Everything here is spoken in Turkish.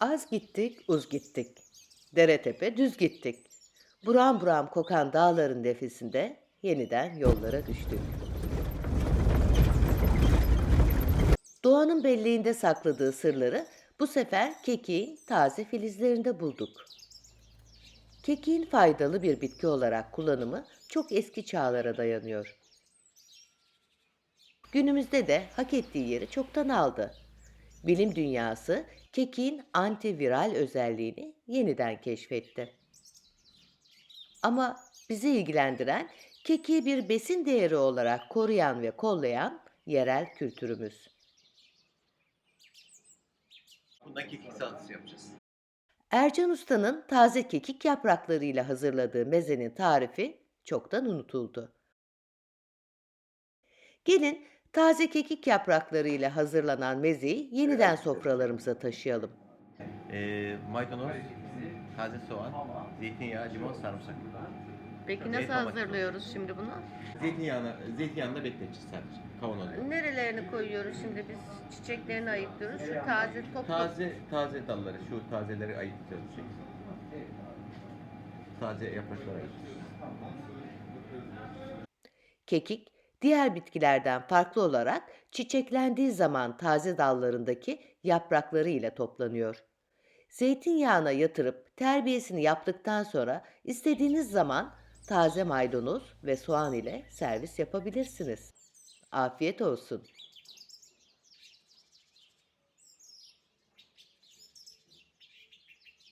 Az gittik, uz gittik. Dere tepe düz gittik. Buram buram kokan dağların nefesinde yeniden yollara düştük. Doğanın belleğinde sakladığı sırları bu sefer kekiğin taze filizlerinde bulduk. Kekiğin faydalı bir bitki olarak kullanımı çok eski çağlara dayanıyor. Günümüzde de hak ettiği yeri çoktan aldı. Bilim dünyası kekiğin antiviral özelliğini yeniden keşfetti. Ama bizi ilgilendiren kekiği bir besin değeri olarak koruyan ve kollayan yerel kültürümüz. Bundan kekik salatası yapacağız. Ercan Usta'nın taze kekik yapraklarıyla hazırladığı mezenin tarifi çoktan unutuldu. Gelin taze kekik yapraklarıyla hazırlanan mezeyi yeniden sofralarımıza taşıyalım. Ee, maydanoz, taze soğan, zeytinyağı, limon, sarımsak. Peki nasıl nasıl hazırlıyoruz şimdi bunu? Zeytinyağını, zeytinyağında bekleteceğiz sadece kavanozda. Nerelerini koyuyoruz şimdi biz çiçeklerini ayıklıyoruz. Şu taze toplu Taze, taze dalları, şu tazeleri ayıklıyoruz. Şey. Taze yaprakları ayıklıyoruz. Kekik, diğer bitkilerden farklı olarak çiçeklendiği zaman taze dallarındaki yaprakları ile toplanıyor. Zeytinyağına yatırıp terbiyesini yaptıktan sonra istediğiniz zaman taze maydanoz ve soğan ile servis yapabilirsiniz. Afiyet olsun.